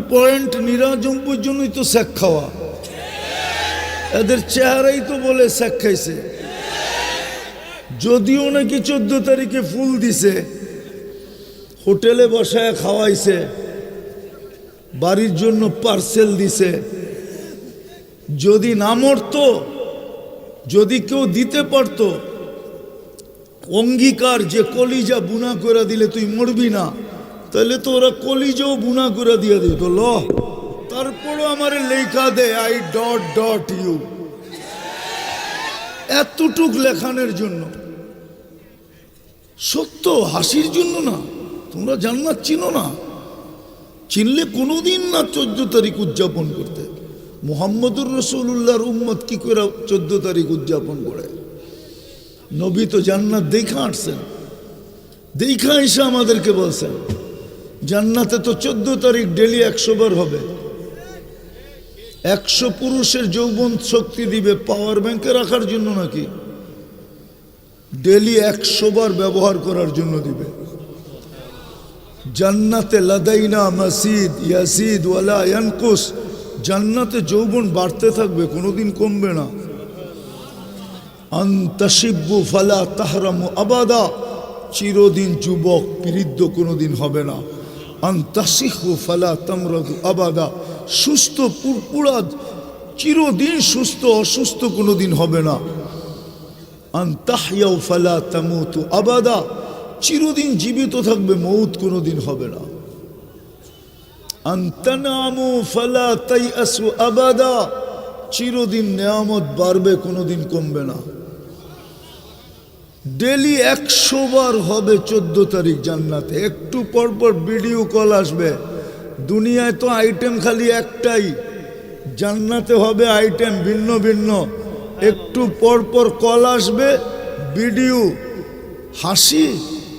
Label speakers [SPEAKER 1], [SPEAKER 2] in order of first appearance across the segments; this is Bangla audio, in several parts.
[SPEAKER 1] পয়েন্ট নিরাজম্বুর জন্যই তো শেখ খাওয়া। এদের চেহারাই তো বলে শেখ খাইছে। যদিও নাকি চোদ্দ তারিখে ফুল দিছে, হোটেলে বসায় খাওয়াইছে, বাড়ির জন্য পার্সেল দিছে। যদি না মরতো, যদি কেউ দিতে পারতো, অঙ্গীকার যে কলিজা বুনা করে দিলে তুই মরবি না। তাহলে তো ওরা কলিজাও বুনা করে দিয়ে দিত, ল। তারপরও আমার লেখা দে আই ডট ডট ইউ এতটুক লেখানের জন্য। সত্য, হাসির জন্য না, তোমরা জান্নাত চিনো না। চিনলে কোনোদিন না চোদ্দ তারিখ উদযাপন করতে। মোহাম্মদুর রসুল্লাহর উম্মত কি করে চোদ্দ তারিখ উদযাপন করে? নবী তো জান্নাত দেখা আসছেন। দেখা এসে আমাদেরকে বলছেন জান্নাতে তো চোদ্দ তারিখ ডেলি একশো বার হবে। একশো পুরুষের যৌবন শক্তি দিবে পাওয়ার ব্যাংকে রাখার জন্য নাকি? ডেলি একশো বার ব্যবহার করার জন্য দিবে। জান্নাতে লাদাইনা, মাসিদ, ইয়াসিদ, ওয়ালা ইয়ানকুস, জান্নাতে যৌবন বাড়তে থাকবে, কোনোদিন কমবে না। আন্তাসিব্বু ফালা তাহরামু আবাদা, চিরদিন যুবক পিরিদ্দ কোনোদিন হবে না। আন্তাসিহু ফালা তামরাদু আবাদা। সুস্থ পুরপুরা চিরদিন সুস্থ অসুস্থ কোনোদিন হবে না। আন্তাহিয়াও ফালা তামুতু আবাদা, চিরদিন জীবিত থাকবে, মৌত কোনোদিন হবে না। আন্তানামু ফালা তাই আসু আবাদা, চিরদিন নেয়ামত বাড়বে, কোনোদিন কমবে না। ডেলি একশো বার হবে চোদ্দ তারিখ জান্নাতে। একটু পর পর ভিডিও কল আসবে। দুনিয়ায় তো আইটেম খালি একটাই। জান্নাতে হবে আইটেম ভিন্ন ভিন্ন। একটু পর পর কল আসবে ভিডিও হাসি?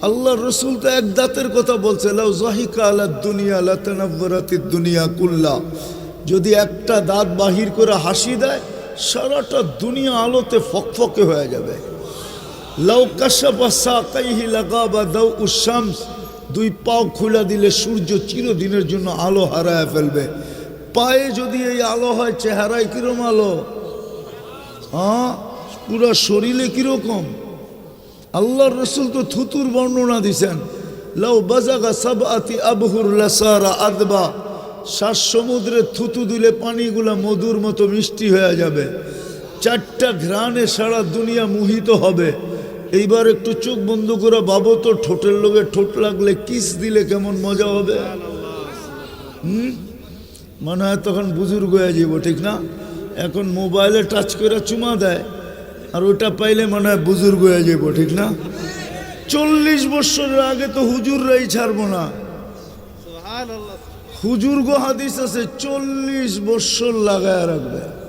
[SPEAKER 1] আল্লাহ রসুল তো এক দাঁতের কথা বলছে, লাউ জাহিকা আলা দুনিয়া লাতানাব্বরাতির দুনিয়া কুল্লা। যদি একটা দাঁত বাহির করে হাসি দেয়, সারাটা দুনিয়া আলোতে ফকফকে হয়ে যাবে। দুই পাও খুলে দিলে সূর্য চিরদিনের জন্য আলো হারায় ফেলবে। পায়ে যদি এই আলো হয়, চেহারায় কিরম আলো? হ্যাঁ? পুরো শরীরে কীরকম? আল্লাহর রসুল তো থুতুর বর্ণনা দিছেন, লাউ বাজাগা সাবাতি আবহুর লাসারা আদবা। শ্বাস সমুদ্রে থুতু দিলে পানিগুলা মধুর মতো মিষ্টি হয়ে যাবে। চারটা ঘ্রাণে সারা দুনিয়া মোহিত হবে। এইবার একটু চোখ বন্ধ করে বাবু তো ঠোঁটের লোকে ঠোঁট লাগলে কিস দিলে কেমন মজা হবে? হুম? মনে হয় তখন বুজুর্গ হয়ে যাব ঠিক না? এখন মোবাইলে টাচ করে চুমা দেয় আর ওটা পাইলে মনে হয় বুজুর্গ হয়ে যাব ঠিক না? চল্লিশ বছরের আগে তো হুজুররাই ছাড়বো না। হুজুর্গ হাদিস আছে চল্লিশ বছর লাগায় রাখবে।